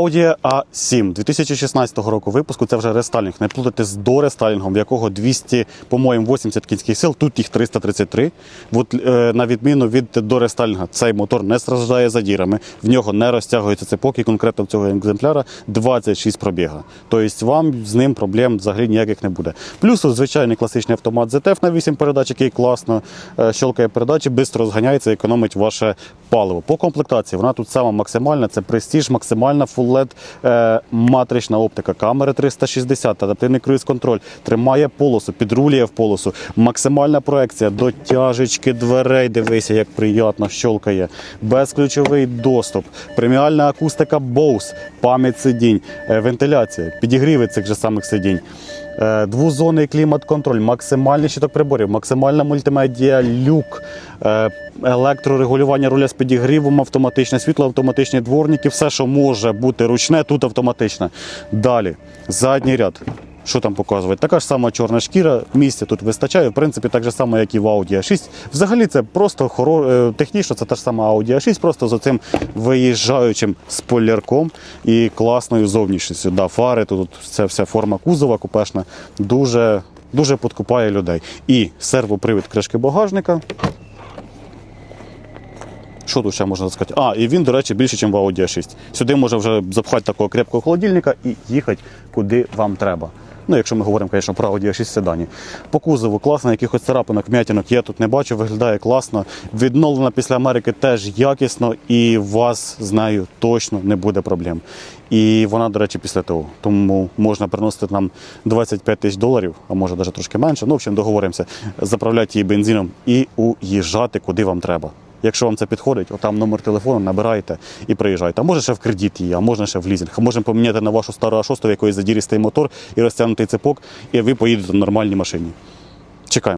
Audi A7 2016 року випуску. Це вже рестайлінг. Не плутати з дорестайлінгом, в якого 200, по-моєму, 80 кінських сил. Тут їх 333. От, е, на відміну від дорестайлінга, цей мотор не страждає задірами, в нього не розтягується цепок, і конкретно в цього екземпляра 26 пробіга. Тобто вам з ним проблем взагалі ніяких не буде. Плюс звичайний класичний автомат ZF на 8 передач, який класно е, щелкає передачі, швидко розганяється, економить ваше паливо. По комплектації вона тут сама максимальна, це престиж, максимальна LED е, матрична оптика, камери 360, адаптивний круїз-контроль, тримає полосу, підрулює в полосу, максимальна проекція, дотяжечки дверей, дивися, як приємно щолкає, безключовий доступ, преміальна акустика Bose, пам'ять сидінь, е, вентиляція, підігріви цих же самих сидінь. Е, Двозонний клімат-контроль, максимальний щиток приборів, максимальна мультимедіа люк, е, електрорегулювання руля з підігрівом, автоматичне світло, автоматичні дворники, все, що може бути ручне, тут автоматичне. Далі, задній ряд. Що там показує? Така ж сама чорна шкіра, місця тут вистачає, в принципі, так же само, як і в Audi A6. Взагалі це просто хоро... е, технічно, це та ж сама Audi A6, просто з оцим виїжджаючим спойлерком і класною зовнішністю. Да, фари, тут це вся форма кузова купешна, дуже, дуже подкупає людей. І сервопривід кришки багажника. Що тут ще можна сказати? А, і він, до речі, більше, ніж в Audi A6. Сюди можна вже запхати такого крепкого холодильника і їхати куди вам треба. Ну, якщо ми говоримо, звісно, про Audi A6 седані. По кузову класно, якихось царапинок, м'ятинок я тут не бачу, виглядає класно. Відновлена після Америки теж якісно, і у вас з нею точно не буде проблем. І вона, до речі, після того. Тому можна приносити нам 25 тисяч доларів, а може навіть трошки менше. Ну, в общем, договоримося, заправляти її бензином і уїжджати, куди вам треба. Якщо вам це підходить, отам номер телефону набираєте і приїжджаєте. А може ще в кредит її, а можна ще в лізинг. Можемо поміняти на вашу стару А6, в якої задірістий мотор і розтягнутий цепок, і ви поїдете на нормальній машині. Чекаємо.